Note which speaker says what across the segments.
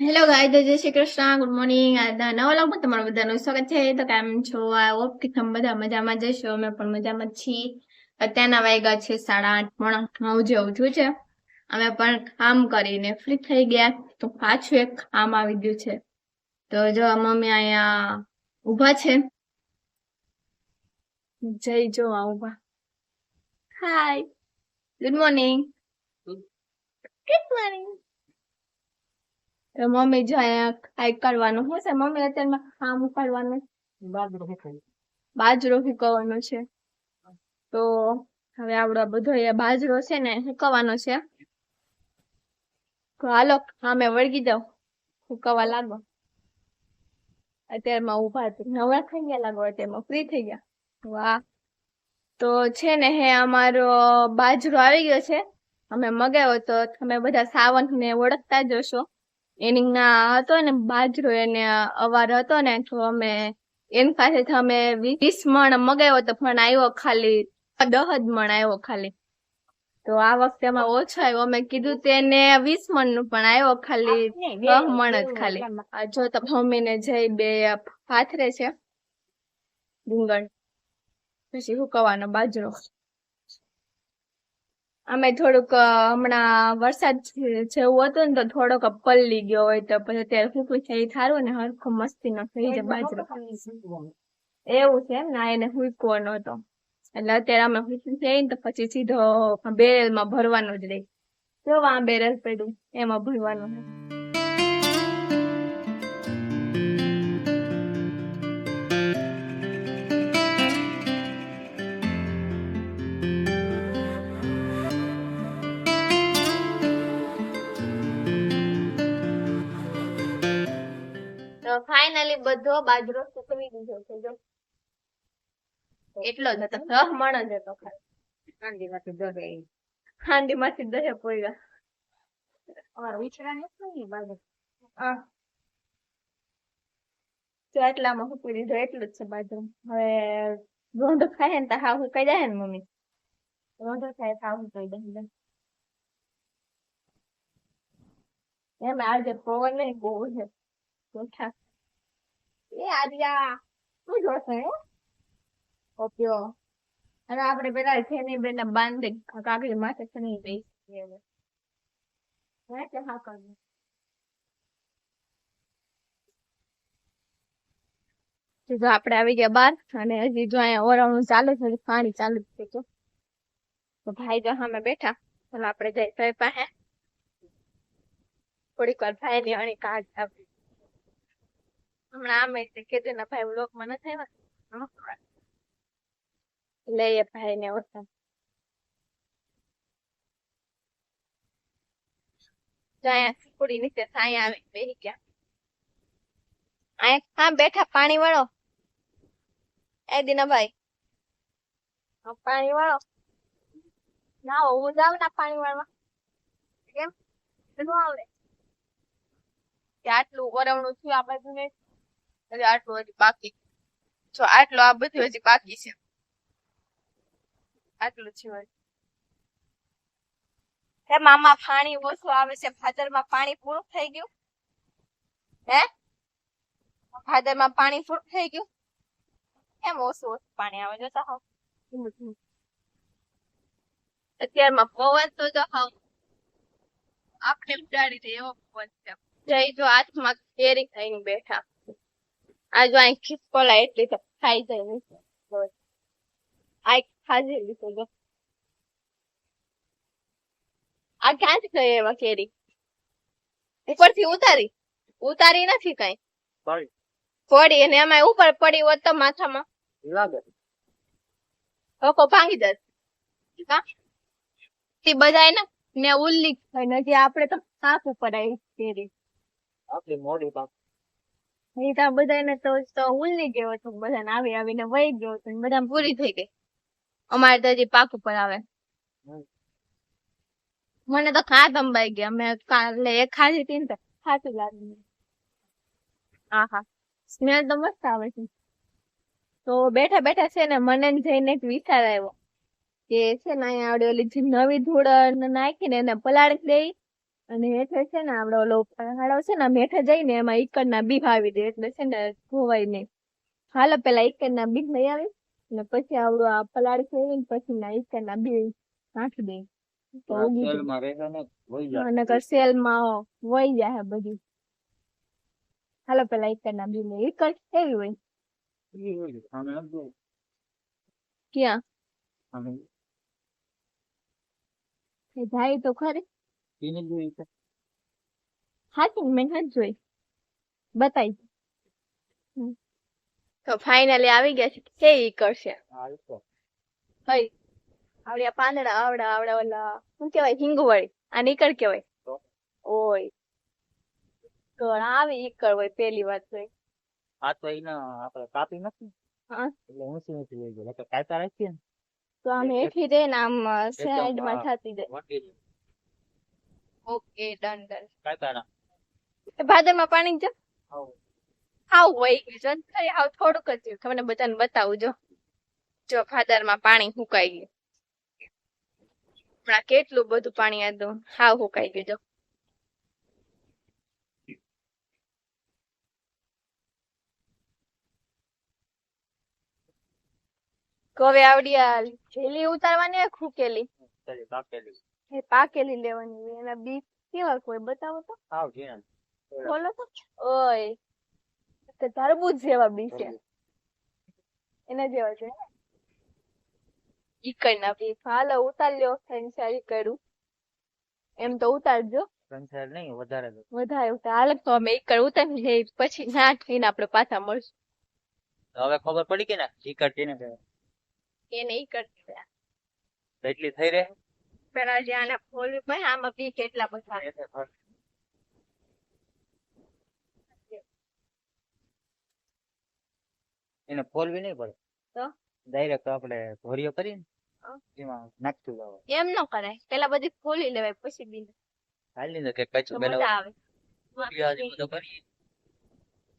Speaker 1: Hello ગાય જય Shri Krishna. Good morning આજના નવા લાગમાં તમારું બધાનું સ્વાગત છે. તો કેમ છો? આ હોપ કે તમે બધા મજામાં જશો અમે પણ મજામાં છીએ. અત્યારના વાગ્યા છે સાડા આઠ પોણા નવ જેવું થયું છે. અમે પણ કામ કરીને ફ્રી થઈ ગયા. તો પાછું એક કામ આવી ગયું છે. તો જો મમ્મી અહીંયા ઊભા છે. જય જો આ ઊભા. Hi good morning good morning તો મમ્મી જો આ કરવાનું શું છે? મમ્મી અત્યારમાં આમ ઉપાડવાનું. બાજરો ફીકવવાનો છે. તો હવે આપણો બધો એ બાજરો છે ને ફૂકવવાનો છે. હાલો આમે વળગી જાવ ફૂકવા લાગો. અત્યારમાં ઊભા નવરા થઈ ગયા લાગો અત્યારમાં. ફ્રી થઈ ગયા. વાહ. તો છે ને હે અમારો બાજરો આવી ગયો છે. અમે મગાવ્યો તો તમે બધા સાવંત ને ઓળખતા જ હશો. એની ના હતો ને બાજરો એને અવાર હતો ને તો અમે એની પાસેથી અમે વીસ મણ મગાવ્યો તો પણ આવ્યો ખાલી દહ જ મણ આવ્યો ખાલી. તો આ વખતે એમાં ઓછો આવ્યો અમે કીધું તેને વીસ મણનું પણ આવ્યો ખાલી દહ મણ જ ખાલી. જો તો મમ્મી ને જઈ બે પાથરે છે ડુંગળ પછી હુકવાનો બાજરો. અમે થોડુંક હમણાં વરસાદ જેવું હતું ને તો થોડોક પલ્લી ગયો હોય તો પછી અત્યારે ફૂફી છે. એ થારું ને હરખો મસ્તી નો થઈ જાય બાજરો. એવું છે એમ ના એને હુકવો નતો એટલે અત્યારે અમે હુકવી થઈ ને તો પછી સીધો બેરેલમાં ભરવાનો જ રહી. જો આ બેરેલ પડ્યું, એમાં ભરવાનું. ફાઇનલી બધો બાજરો સૂકવી દીધો છે જો. એટલો જ હતો દહ મણ જ હતો ખાલી. હાંડી માંથી દહે પોયગા હા. તો એટલામાં હુકવી દીધો એટલું જ છે બાજરો. હવે રોંઢો ખાય ને તો જાય ને મમ્મી? રોંઢો ખાય તો હાવ હુકાઈ જાય એમ. આજે પવન નહીં બહુ છે. એ આર્યા શું જોશે હે ઓપ્યો અને આપણે પેલા છેની બેન બાંધી કાકડી માથે છની બેસી હવે હે હા કરવું જો આપણે આવી ગયા બાર અને હજી જો અહીંયા ઓરવણું ચાલુ છે હજી પાણી ચાલુ જ છે જો તો ભાઈ જો સામે બેઠા ચાલો આપણે જઈ ભાઈ પાસે થોડીક વાર ભાઈ ની અણી કાઢ આપી હમણાં આમે તે કીધું ને ભાઈ આવ્યા. લઈએ ભાઈ ગયા. હા, બેઠા, પાણી વાળો. એ દીનાભાઈ. પાણી વાળો. ના હું જાવ ના પાણી વાળવા. કેમ? શું આવડે? આટલું વરવણું થયું આ હજી આટલું હજી બાકી. જો આટલું આ બધું હજી બાકી છે. આટલું છે હજી હે મામા પાણી ઓછું આવે છે. ફાધરમાં પાણી પૂરું થઈ ગયું? હે? ફાધરમાં પાણી પૂરું થઈ ગયું? એમ ઓછું ઓછું પાણી આવે જો તો હાવ. અત્યારમાં પવન તો જો હાવ. આપણે ઉડાડી દે એવો પવન છે. જઈ જો હાથમાં કેરી ખાઈને બેઠા. આ જો અહીં ખિસકોલા એટલી તો ખાઈ જાય નહીં. આ ખાજી લીધું જો. આ ક્યાંથી ગઈ એમાં કેરી? ઉપરથી ઉતારી? ઉતારી નથી કઈ? પડી. અને એમાં ઉપર પડી હોત તો માથામાં. હકો ભાંગી દે. હા? તે બધાય ને ને ઉલ્લી થઈ નથી આપણે તો સાપ ઉપર આવી કેરી.
Speaker 2: આપણી મોડી પાક
Speaker 1: એ તો બધાને તો તો ઉલની ગયો હતો બધાને આવી આવીને વહી ગયો હતો બધા પૂરી થઈ ગઈ. અમારે તો હજી પાક ઉપર આવે. મને તો ખાત અંબાઈ ગયા મેં કાલે એક ખાધી હતી ને ખાતું લાગ્યું હા હા સ્મેલ તો મસ્ત આવે છે. તો બેઠા બેઠા છે ને મને જઈને એક વિચાર આવ્યો કે છે ને અહીંયા આવડે ઓલી જે નવી ધૂળ નાખીને એને પલાળી દઈ અને હેઠે છે ને આપડે ઓલો પહાડો છે ને આમ હેઠે જઈને એમાં ઈકડના બી આવી દે એટલે છે ને ધોવાય નહીં હાલો પેલા ઈકડના બી લઈ આવી. ને પછી આવડું આ પલાળ ફેરવીને પછી ના ઈકડના બી નાખી દે. તો
Speaker 2: સેલ ને વહી જાય.
Speaker 1: બધી. હાલો પેલા ઈકડના બી લઈ ઈકડ કેવી હોય. ક્યાં? જાય તો ખરી.
Speaker 2: જ જોઈ છે.
Speaker 1: હાચી મેં નથી જોઈ બતાવી તો ફાઇનલી આવી ગયા છે કે ઈ કરશે હઈ આવડ્યા પાંદડા આવડા આવડા ઓલા શું કેવાય હિંગવળી આ નીકળ
Speaker 2: કહેવાય
Speaker 1: ઓય ઘણા આવી ઈકળ હોય પેલી વાત તો
Speaker 2: આ તો એના આપણે કાપી નથી
Speaker 1: હા.
Speaker 2: એટલે શું નથી લઈ ગયો એટલે કાપ્યા રાખીએ ને
Speaker 1: તો આમ હેઠી દે ને આમ
Speaker 2: સાઈડમાં
Speaker 1: થતી જાય. Okay done done.
Speaker 2: કાપ્યા
Speaker 1: તારા ભાદરમાં પાણી જો
Speaker 2: આવું.
Speaker 1: હોય ગયું જો. ને થોડુંક જ થયું મને બધાને બતાવું જો. જો ભાદરમાં પાણી સુકાઈ ગયું. હમણાં કેટલું બધું પાણી હતું હાવ સુકાઈ ગયું જો. કવે આવડી આ જેલી ઉતારવાની હોય ખૂકેલી?
Speaker 2: કાપેલી.
Speaker 1: એ પાકેલી લેવાની હોય એના બી કેવા હોય બતાવો તો.
Speaker 2: આવ ઝીણા.
Speaker 1: બોલો તો. ઓય તો તરબૂચ જેવા બી છે. એના જેવા છે. ઈકડ ના બી હાલો ઉતાર્યો કરું એમ તો ઉતારજો.
Speaker 2: ત્રણ નહીં વધારે.
Speaker 1: વધારે ઉતાર. હાલ તો અમે ઈકડ ઉતારી લઈએ પછી ના થઈને આપણે પાછા મળશું.
Speaker 2: તો હવે ખબર પડી કે ના? ચીકર છે ને કે
Speaker 1: એને ઈકડ કહેવાય.
Speaker 2: એટલી થઈ રહે?
Speaker 1: પેલા જે આને ફોલ્યું આમાં બી કેટલા બધા.
Speaker 2: એને ફોલવી નહીં પડે.
Speaker 1: તો?
Speaker 2: ડાયરેક્ટ આપણે ભોરિયો કરીને એમાં નાખતું જવાનું.
Speaker 1: એમ ન કરાય. પેલા બધી ફોલી લેવાય પછી બી
Speaker 2: હાલી ને કે કચું
Speaker 1: મજા આવે.
Speaker 2: ભોરિયા કરીએ.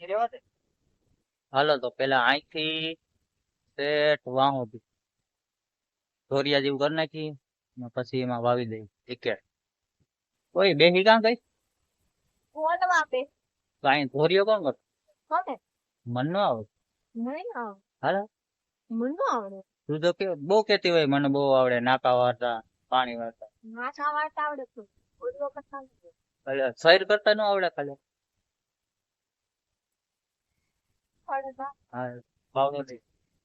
Speaker 2: એ દે. હાલો તો પેલા અહીંથી શેઠ વાં સુધી ધોરિયા જેવું કરી નાખી ને પછી એમાં વાવી દઈ ટિકેટ કોઈ? બેહી કાં કઈ
Speaker 1: કોણ આપે
Speaker 2: કાઈ ધોરિયો કોણ કર?
Speaker 1: કોને?
Speaker 2: મન નો આવે
Speaker 1: નહીં આવે
Speaker 2: હાલો.
Speaker 1: મન નો આવડે.
Speaker 2: તું તો કે બહુ કેતી હોય મને બહુ આવડે નાકા વાળતા પાણી વાળતા.
Speaker 1: નાકા વાળતા આવડે તો ઓલો આવડે.
Speaker 2: એટલે સૈર કરતા નો આવડે ખાલી. હા ભાવ નથી.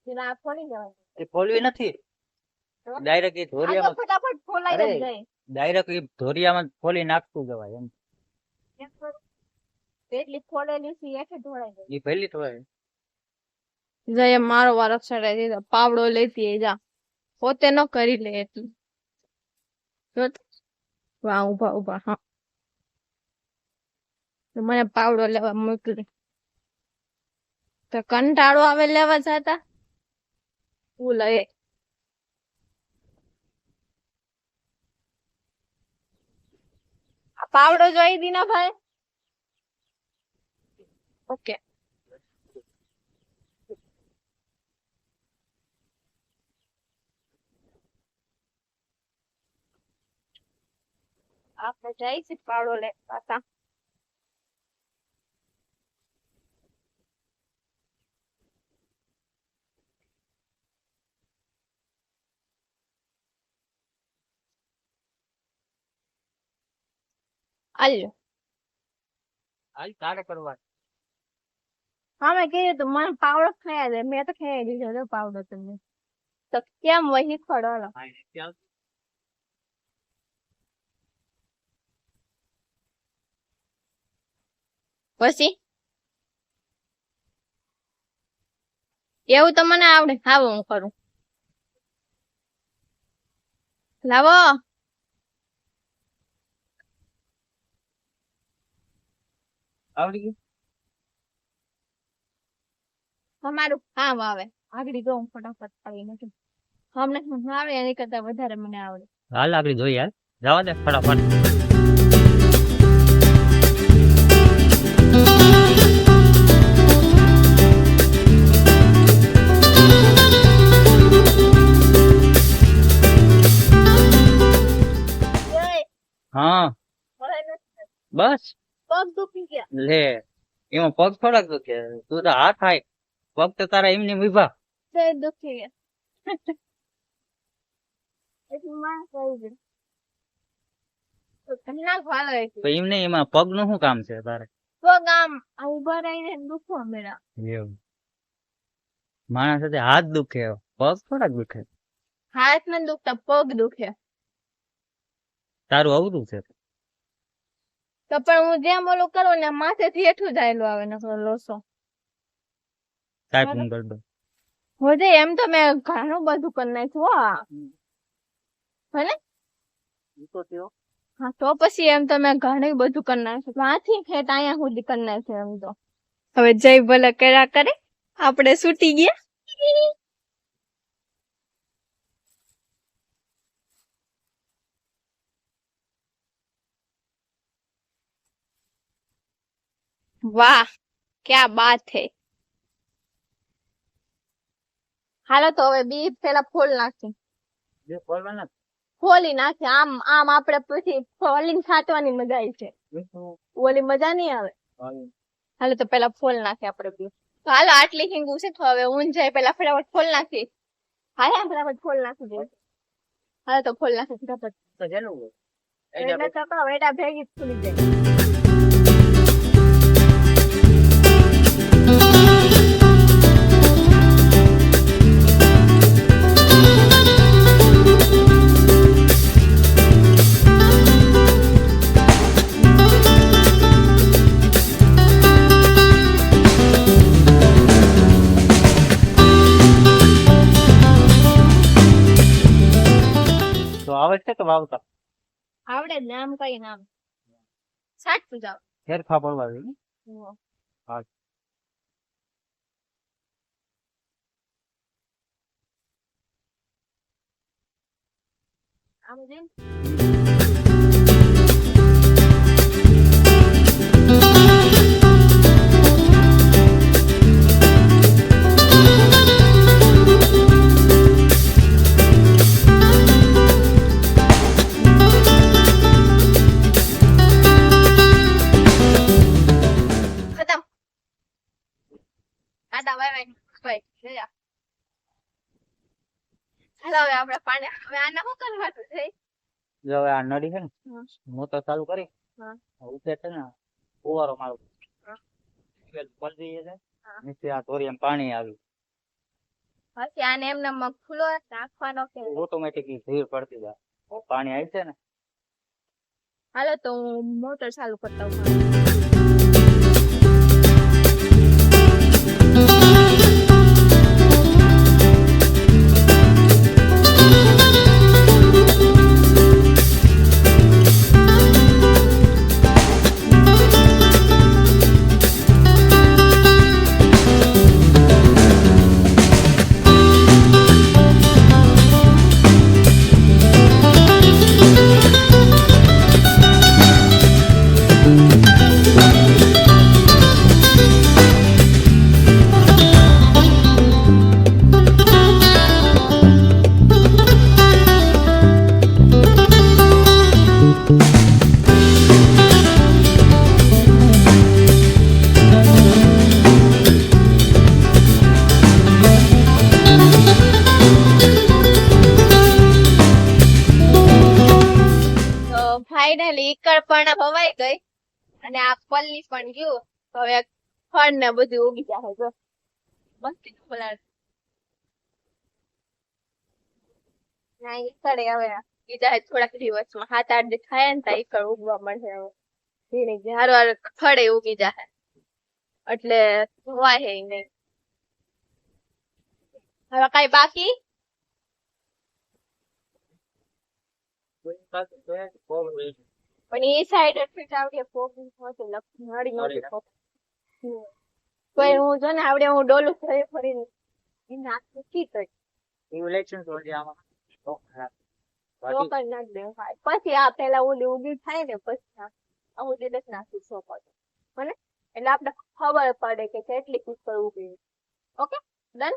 Speaker 1: પેલા આ ફોલી જવાય
Speaker 2: એ ફોલવી નથી? ડાયરેક્ટ એ ધોરિયામાં
Speaker 1: ફટાફટ ફોલાઈ જાય.
Speaker 2: ડાયરેક્ટ એ ધોરિયામાં જ ફોલી નાખતું જવાય એમ.
Speaker 1: એટલી ફોલેલી છે એઠે ઢોળાઈ જાય.
Speaker 2: એ પહેલી થોડા
Speaker 1: જય. મારો વારો દીધો પાવડો લેતી એ જા. પોતે ન કરી લે એટલું. જો વાહ ઊભા ઊભા હા. તો મને પાવડો લેવા મોકલી. તો કંટાળો આવે લેવા જતા? હું લઈ પાવડો જોઈ દીના ભાઈ ઓકે આપણે જઈ છે પાવડો લે પાછા આલ્યો
Speaker 2: હાલ તારે કરવા
Speaker 1: હા મેં કીધું તું મને પાવડો ખાયા દે મેં તો ખાઈ દીધો હતો પાવડો તમને તો કેમ વહી ખડો લો પછી એવું તો મને આવડે આવો હું કરું લાવો
Speaker 2: આવડી ગયું?
Speaker 1: અમારું કામ આવે. આગળ જો હું ફટાફટ આવી નથી અમને હું આવે એની કરતા વધારે મને આવડે.
Speaker 2: હાલ આગળ જોઈએ યાર. જવા દે ફટાફટ. હા. બસ.
Speaker 1: પગ દુખી ગયા.
Speaker 2: લે એમાં પગ થોડાક દુખે. તું તો હાથ થાય. પગ તો તારા એમની વિભા
Speaker 1: તે દુખી ગયા. એટલે માણસ આવી ગયું કલાક વાળો
Speaker 2: તો એમને એમાં પગનું શું કામ છે તારે?
Speaker 1: પગ આમ ઊભા રહીને દુખવા મેળા
Speaker 2: એવું. માણસ સાથે હાથ દુખે. પગ થોડાક દુખે.
Speaker 1: હાથમાં દુખતા પગ દુખે.
Speaker 2: તારું અવરું છે.
Speaker 1: તો પણ હું જેમ ઓલું કરું ને માથેથી હેઠું જાયેલું આવે નકરો લોસો.
Speaker 2: ટાઈપિંગ કરી દો
Speaker 1: હોજે એમ તો મેં ઘણું બધું કરી નાખ્યું હા. ભલે હા તો પછી એમ તો મેં ઘણું બધું કરી નાખ્યું. વાંચી ખેત અહીંયા સુધી કરી નાખ્યું એમ તો. હવે જય ભલે કર્યા કરે. આપણે છૂટી ગયા. વાહ ક્યાં બાત હે. હાલો તો હવે બી પેલા ફોલ નાખી
Speaker 2: જે બોલવાના
Speaker 1: ફોલી નાખી આમ આમ આપણે પછી ફોલિંગ છાંટવાની મજા આવી છે. ઓલી મજા નહીં આવે? હાલો તો પેલા ફોલ નાખી આપણે બી. તો હાલો આટલી હિંગુ છે તો હવે ઊન જાય પેલા ફટાફટ ફોલ નાખી હાલે આમ ફટાફટ ફોલ નાખી દે હાલો તો ફોલ નાખી ફટાફટ.
Speaker 2: તો જેનું
Speaker 1: એટલે તો કહો એટા ભેગી જ ખુલી જાય.
Speaker 2: કે વાવતા.
Speaker 1: આવડે નામ કઈ નામ સાચું જાવ
Speaker 2: ફેરફા પણ જોઈએ ને? હા.
Speaker 1: આમ જઈને હવે આપણે પાણી હવે આને શું કરવાનું છે?
Speaker 2: જો હવે આ નડી છે ને
Speaker 1: હા.
Speaker 2: ચાલુ કરી.
Speaker 1: હા.
Speaker 2: છે ને ફુવારો મારું. છે નીચે આ ધોરિયામાં પાણી આવ્યું.
Speaker 1: પછી આને એમને મગ ખુલ્લો રાખવાનો કે?
Speaker 2: ઓટોમેટિકલી ધીર પડતી જાય. પાણી આવી છે ને.
Speaker 1: હાલો તો હું મોટર ચાલુ કરતા હું આ પલ્લી પણ ગયું તો હવે ફળ ને બધું ઉગી જાય જો મસ્તી ફૂલાડ ના ઈકળે હવે ઉગી જાય થોડાક દિવસમાં સાત આઠ દિવસ થાય ને ત્યાં ઈકળ ઉગવા મળશે હવે ધીરે ધીરે હારો હારો ફળે ઉગી જાય એટલે વાય નહીં હવે કઈ બાકી પણ એ સાઈડ એટલી આવડે નડી નહોતી. પોગી. હમ. તોય હું જો ને આવડે હું ડોલું ફરી ફરીને એને નાક કી કરી
Speaker 2: ઇલેક્શન થોડી આમાં તો ખરાબ.
Speaker 1: તો નાખ દે પછી આ પેલા ઓલી ઉગી થાય ને પછી આ ઉડી જ નાખી ચોકર મને એટલે આપણે ખબર પડે કે કેટલી કુકર ઊભી ઓકે ડન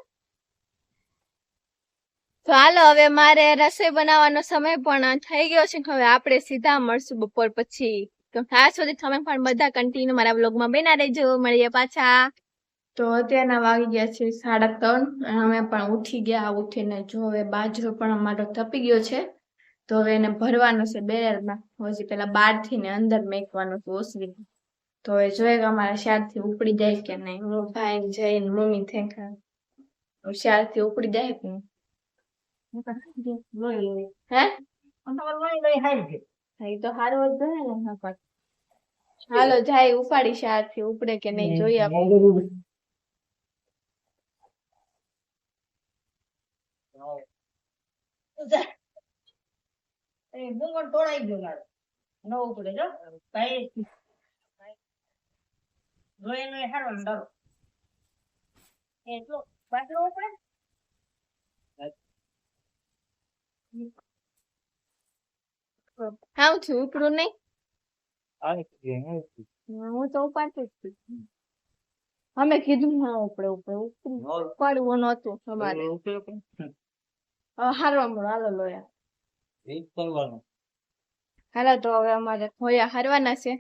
Speaker 1: તો હાલો, હવે મારે રસોઈ બનાવવાનો સમય પણ થઈ ગયો છે, હવે આપણે સીધા મળશું બપોર પછી. તો ત્યાં સુધી તમે પણ બધા કન્ટિન્યુ મારા બ્લોગમાં બેના રહેજો. મળીએ પાછા. તો અત્યારના વાગી ગયા છે સાડા ત્રણ અમે પણ ઉઠી ગયા, ઉઠીને જો હવે બાજરો પણ અમારો તપી ગયો છે, તો હવે એને ભરવાનો છે બેરલમાં હજી પેલા બારથી ને અંદર મેકવાનું છે ઓસરી. તો હવે જોઈએ કે અમારા શારથી ઉપડી જાય કે નહીં. ભાઈ જઈને મમ્મી થઈ થી ઉપડી જાય કે નહીં? હે હા, તો હારું જ ને હા હાલો જાય ઉપાડી શારથી ઉપડે કે નહીં જોઈએ આપણે
Speaker 3: ડુંગર તોડાઈ ગયો મારો. ન ઉપડે જો. ભાઈ જોઈને હારો ને એ જો પાછળ ઉપડે.
Speaker 1: હાઉ છું ઉપડું નહીં?
Speaker 2: આવી આવી.
Speaker 1: હું તો ઉપાડતી જ છું. અમે કીધું હા ઉપડે ઉપડે ઉપડું.
Speaker 2: નોલ.
Speaker 1: પડવું નહોતું અમારે. હારવા મળો હાલો લોયા. હાલો તો હવે અમારે હોયા હારવાના છે.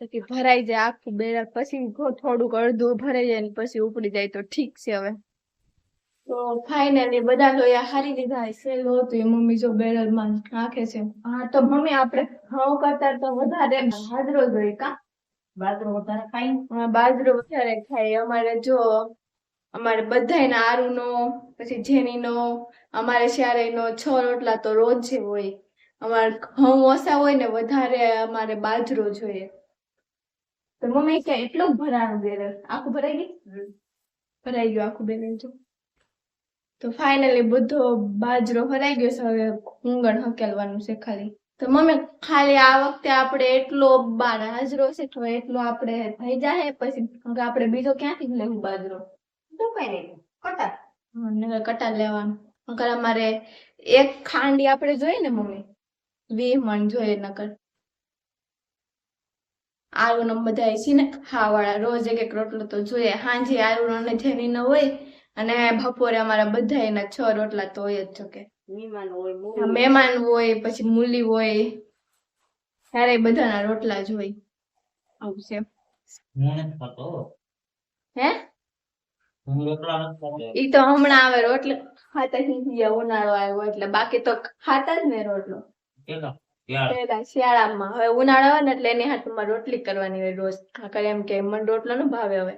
Speaker 1: પછી ભરાઈ જાય આખું બેરલ પછી થોડુંક અડધું ભરાઈ જાય ને પછી ઉપડી જાય તો ઠીક છે હવે. તો ફાઇનલી બધા લોયા હારી લીધા સહેલું હતું એ મમ્મી જો બેરલમાં નાખે છે. હા તો મમ્મી આપણે ઘઉં કરતા તો વધારે બાજરો જોઈએ કા?
Speaker 3: બાજરો વધારે ખાઈ
Speaker 1: હા, બાજરો વધારે ખાય. અમારે જો અમારે બધાયના આરુનો પછી જેનીનો અમારે શ્યારેનો છ રોટલા તો રોજ હોય. અમારે ઘઉં ઓછા હોય ને વધારે અમારે બાજરો જોઈએ તો મમ્મી કે એટલું ભરાણું બેરલ? આખું ભરાઈ ગયું? ભરાઈ ગયું આખું બેરલ જો. તો ફાઇનલી બધો બાજરો ભરાઈ ગયો છે હવે હુંગણ હકેલવાનું છે ખાલી. તો મમ્મી ખાલી આ વખતે આપણે એટલો બાજરો છે તો એટલો આપણે થઈ જાય પછી આપણે બીજો ક્યાંથી લેવું બાજરો?
Speaker 3: નહીં કટા
Speaker 1: કટા લેવાનું. નકર અમારે એક ખાંડી આપણે જોઈએ ને મમ્મી વીસ મણ જોઈએ નકર. આલુનો બધા છે ને ખાવાળા રોજ એક એક રોટલો તો જોઈએ. હાંજે આલુનો ને જેની ન હોય અને બપોરે અમારા બધા એના છ રોટલા તો હોય જ જોકે.
Speaker 3: મહેમાન હોય
Speaker 1: મહેમાન હોય પછી મૂલી હોય ત્યારે બધાના રોટલા જ હોય. આવું છે
Speaker 2: હું.
Speaker 1: ઈ તો હમણાં આવે રોટલો. ખાતા શીખી ઉનાળો આવ્યો એટલે બાકી તો ખાતા જ ને રોટલો.
Speaker 2: પેલા
Speaker 1: શિયાળામાં. હવે ઉનાળો આવે ને એટલે એની હાથમાં રોટલી કરવાની હોય રોજ. ખાકર એમ કે મને રોટલો નો ભાવે હવે.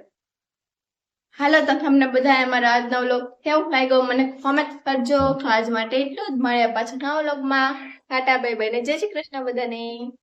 Speaker 1: હાલો તો તમને બધા અમારો આજનો વ્લોગ કેવો લાગ્યો મને કોમેન્ટ કરજો. આજ માટે એટલું જ. મળ્યા પાછો નવા વ્લોગમાં. ટાટા બાય બાય ને જય શ્રી કૃષ્ણ બધાને.